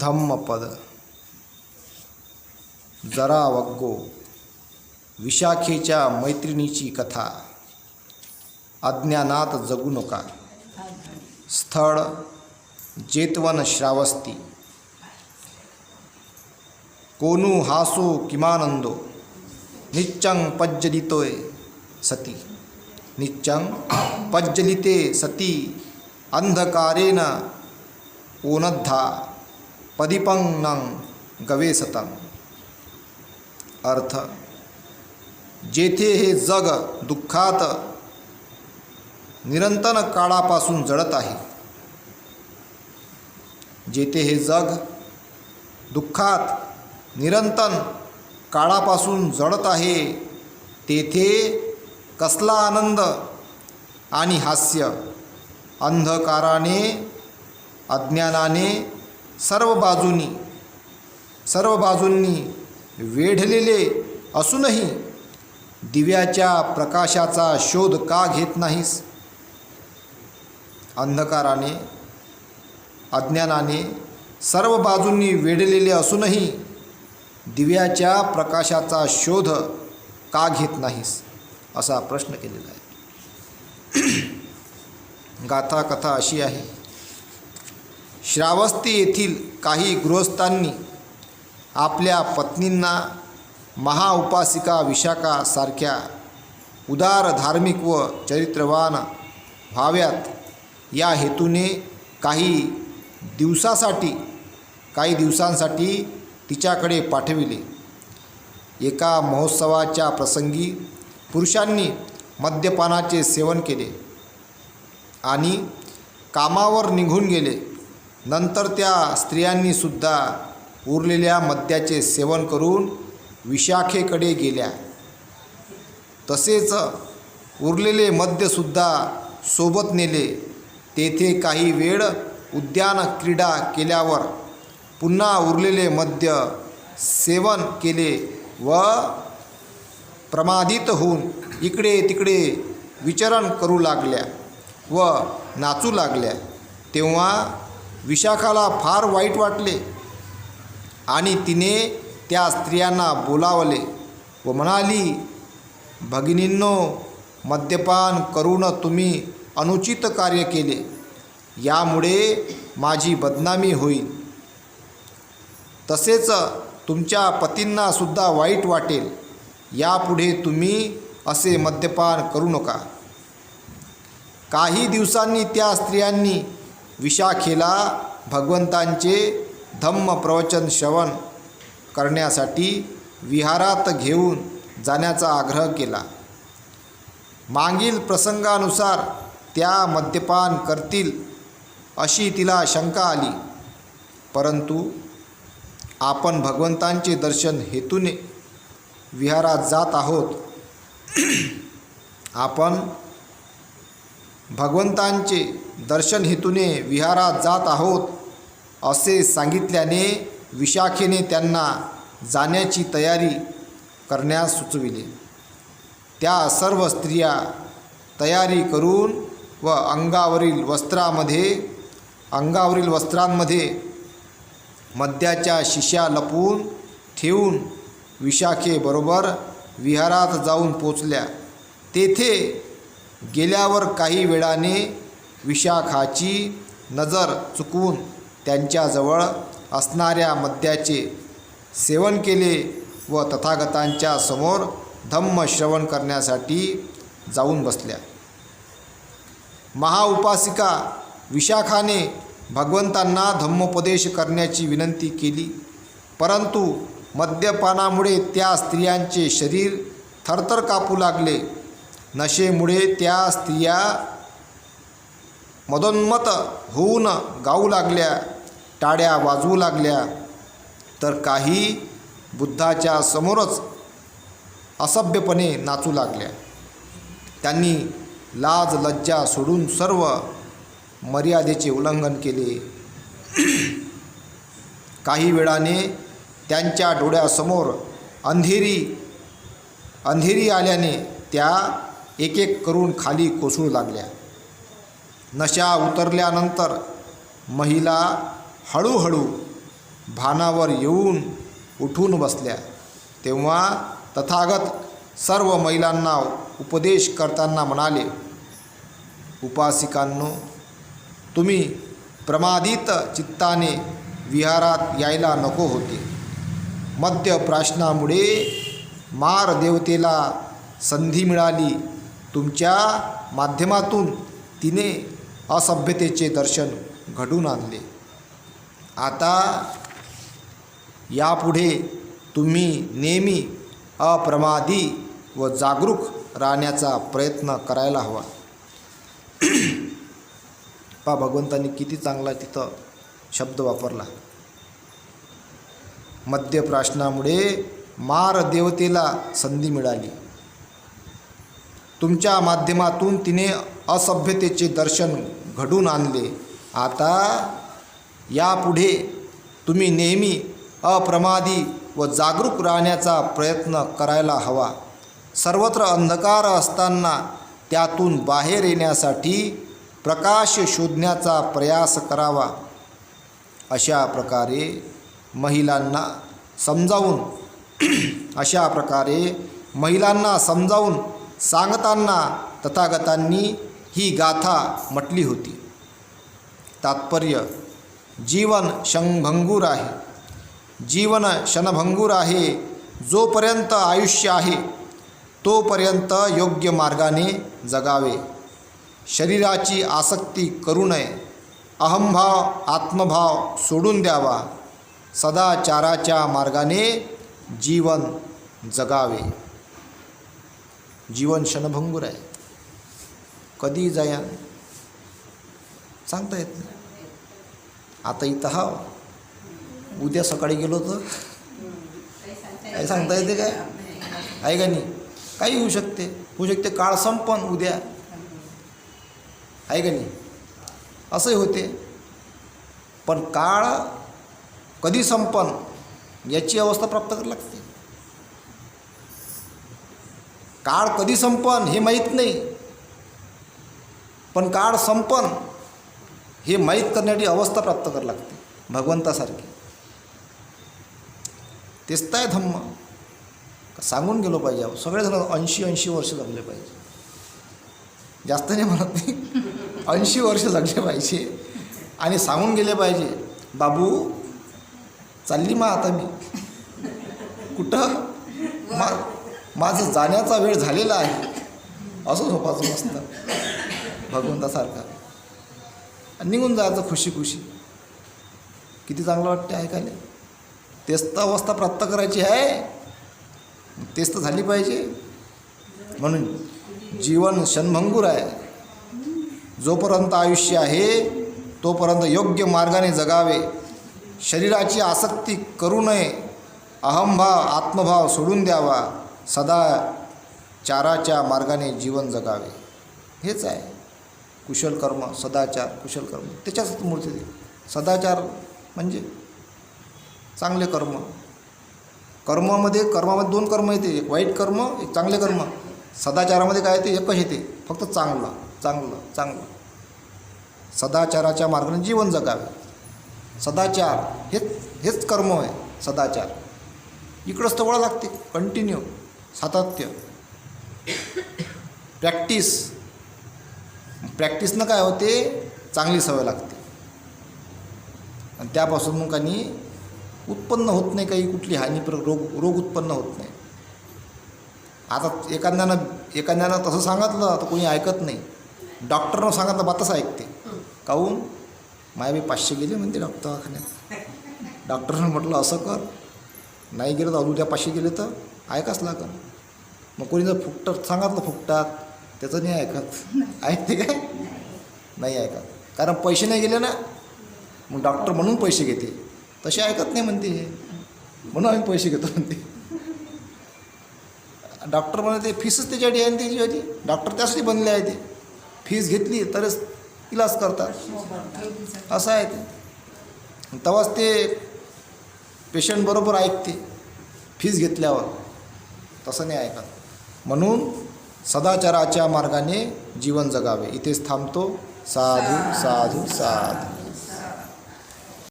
धम्मपद। जरा वग्गो। विशाखेच्या मैत्रिणीची कथा। अज्ञानात जगू नका। स्थळ जेतवन श्रावस्ती। कोणू हासो किमानंदो। निच्चंग पज्जलितोय सती। निच्चंग पज्जलिते सती। अंधकारेन ओनद्धा। पदिपंगं गवेसतं अर्थ जेथे हे जग दुःखात निरंतर काळापासून जळत आहे जेथे हे जग दुःखात निरंतर काळापासून जळत आहे तेथे कसला आनंद आणि हास्य अंधकाराने अज्ञानाने सर्व बाजूनी सर्व बाजूंनी वेढलेले असूनही दिव्याच्या प्रकाशाचा शोध का घेत नाहीस? अंधकाराने अज्ञानाने सर्व बाजूंनी वेढलेले असूनही दिव्याच्या प्रकाशाचा शोध का घेत नाहीस? असा प्रश्न केलेला आहे. गाथा कथा अशी आहे श्रावस्ती येथील काही गृहस्थांनी आपल्या पत्नींना महाउपासिका विशाखासारख्या उदार धार्मिक व चरित्रवान व्हाव्यात. या हेतूने काही दिवसासाठी काही दिवसांसाठी तिच्याकडे पाठविले. एका महोत्सवाच्या प्रसंगी पुरुषांनी मद्यपानाचे सेवन केले आणि कामावर निघून गेले. नंतर त्या स्त्रियांनीसुद्धा उरलेल्या मद्याचे सेवन करून विशाखेकडे गेल्या. तसेच उरलेले मद्यसुद्धा सोबत नेले. तेथे काही वेळ उद्यान क्रीडा केल्यावर पुन्हा उरलेले मद्य सेवन केले व प्रमादित होऊन इकडे तिकडे विचरण करू लागल्या व नाचू लागल्या. तेव्हा विशाखाला फार वाईट वाटले. आणि तिने त्या स्त्रियांना बोलावले व म्हणाली भगिनींनो मद्यपान करून तुम्ही अनुचित कार्य केले. यामुळे माझी बदनामी होईल. तसेच तुमच्या पतींनासुद्धा वाईट वाटेल. यापुढे तुम्ही असे मद्यपान करू नका. काही दिवसांनी त्या स्त्रियांनी विशाखेला भगवंतांचे धम्म प्रवचन श्रवण करण्यासाठी विहारात घेऊन जाण्याचा आग्रह केला. मागील प्रसंगानुसार त्या मद्यपान करतील अशी तिला शंका आली. परंतु आपण भगवंतांचे दर्शन हेतूने विहारात जात आहोत. आपण भगवंतांचे दर्शन हेतूने विहारात जात आहोत असे सांगितल्याने विशाखेने त्यांना जाण्याची तयारी करण्यास सुचविले. त्या सर्व स्त्रिया तयारी करून व अंगावरील वस्त्रामध्ये अंगावरील वस्त्रांमध्ये मद्याच्या शिश्या लपवून ठेवून विशाखेबरोबर विहारात जाऊन पोचल्या. तेथे गेल्यावर काही वेळाने विशाखाची नजर चुकवून त्यांच्याजवळ असणाऱ्या मद्याचे सेवन केले व तथागतांच्या समोर धम्म श्रवण करण्यासाठी जाऊन बसल्या. महाउपासिका विशाखाने भगवंतांना धम्मोपदेश करण्याची विनंती केली परंतु मद्यपानामुळे त्या स्त्रियांचे शरीर थरथर कापू लागले. नशेमुळे त्या स्त्रिया मदोन्मत होऊन गाऊ लागल्या टाळ्या वाजवू लागल्या. तर काही बुद्धाच्या समोरच असभ्यपणे नाचू लागल्या. त्यांनी लाज लज्जा सोडून सर्व मर्यादेचे उल्लंघन केले. काही वेळाने त्यांच्या डोळ्यासमोर अंधेरी अंधेरी आल्याने त्या एक एक करून खाली कोसळू लागल्या. नशा उतरल्यानंतर महिला हळूहळू भानावर येऊन उठून बसल्या. तेव्हा तथागत सर्व महिलांना उपदेश करताना म्हणाले उपासिकांनो तुम्ही प्रमादित चित्ताने विहारात यायला नको होते. मद्यप्राशनामुळे मार देवतेला संधी मिळाली तुमच्या माध्यमातून तिने असभ्यतेचे दर्शन घडून आणले. आता यापुढे तुम्ही नेहमी अप्रमादी व जागरूक राहण्याचा प्रयत्न करायला हवा. पा भगवंतांनी किती चांगला तिथं शब्द वापरला. मद्यप्राशनामुळे मार देवतेला संधी मिळाली. तुमच्या माध्यमातून तिने असभ्यतेचे दर्शन घडून आणले. आता यापुढे तुम्ही नेहमी अप्रमादी व जागरूक राहण्याचा प्रयत्न करायला हवा. सर्वत्र अंधकार असताना त्यातून बाहेर येण्यासाठी प्रकाश शोधण्याचा प्रयास करावा. अशा प्रकारे महिलांना समजावून अशा प्रकारे महिलांना समजावून सांगताना तथागतांनी ही गाथा म्हटली होती. तात्पर्य जीवन क्षणभंगूर आहे. जीवन क्षणभंगूर आहे जोपर्यंत आयुष्य आहे तोपर्यंत योग्य मार्गाने जगावे. शरीराची आसक्ती करू नये अहंभाव आत्मभाव सोडून द्यावा. सदाचाराच्या मार्गाने जीवन जगावे. जीवन क्षणभंगूर आहे. कधी जाया? सांगता येत नाही. आता इथं हा. उद्या सकाळी गेलो तर? काय सांगता येते काय? आहे का नाही? काही होऊ शकते. होऊ शकते काळ संपन उद्या. आहे का नाही? असंही होते. पण काळ कधी संपन याची अवस्था प्राप्त करायला लागते. काळ कधी संपन हे माहीत नाही. पण काळ संपन हे माहीत करण्याची अवस्था प्राप्त करावी लागते भगवंतासारखी. तेच तर आहे धम्म सांगून गेलो पाहिजे अहो. सगळेजण ऐंशी ऐंशी वर्ष जगले पाहिजे. जास्त नाही म्हणत नाही ऐंशी वर्ष जगले पाहिजे. आणि सांगून गेले पाहिजे बाबू चालली मग आता मी. कुठं? मा माझं जाण्याचा वेळ झालेला आहे. असं झोपाचं मस्त. भगवंतासारखा. आणि निघून जायचं खुशी खुशी. किती चांगलं वाटते ऐकायला तेच तर अवस्था प्राप्त करायची आहे. तेच तर झाली पाहिजे. म्हणून जीवन क्षणभंगूर आहे. जोपर्यंत आयुष्य आहे तोपर्यंत योग्य मार्गाने जगावे. शरीराची आसक्ती करू नये. अहंभाव आत्मभाव सोडून द्यावा. सदा चाराच्या मार्गाने जीवन जगावे. हेच आहे. कुशल कर्म सदाचार कुशल कर्म. त्याच्याच मूर्ती दे सदाचार म्हणजे चांगले कर्म. कर्मामध्ये कर्मामध्ये दोन कर्म येते. एक वाईट कर्म एक चांगले कर्म. सदाचारामध्ये काय येते? एकच येते. फक्त चांगलं चांगलं चांगलं. सदाचाराच्या मार्गाने जीवन जगावे. सदाचार हेच हेच कर्म आहे सदाचार. इकडंच तर लागते. कंटिन्यू सातत्य. प्रॅक्टिस प्रॅक्टिसनं काय होते चांगली सवय लागते. आणि त्यापासून मग काही उत्पन्न होत नाही काही कुठली हानी प्र- रोग रोग उत्पन्न होत नाही. आता एखाद्यानं एखाद्यानं तसं सांगितलं तर कोणी ऐकत नाही. डॉक्टरनं सांगितलं बातच ऐकते. काहून? मायाबी पाचशे गेले म्हणते डॉक्टर दवाखान्यात. डॉक्टरनं म्हटलं असं कर. नाही गेलं तर उद्या पाचशे गेले तर? ऐकाच लागल मग कोणी जर फुकटात सांगितलं फुकटात त्याचं नाही ऐकत. ऐकते काय? नाही ऐकत. कारण पैसे नाही गेले ना मग डॉक्टर म्हणून पैसे घेते. तसे ऐकत नाही म्हणते हे. म्हणून आम्ही पैसे घेतो म्हणते. डॉक्टर म्हणते फीसच त्याच्यासाठी आहे त्याची होती. डॉक्टर त्यासाठी बनले आहे ते. फीस घेतली तरच इलाज करतात. असं आहे ते. तेव्हाच ते पेशंटबरोबर ऐकते फीस घेतल्यावर. तसं नाही ऐकत. म्हणून सदाचाराच्या मार्गाने जीवन जगावे. इथेच थांबतो. साधू साधू साधू.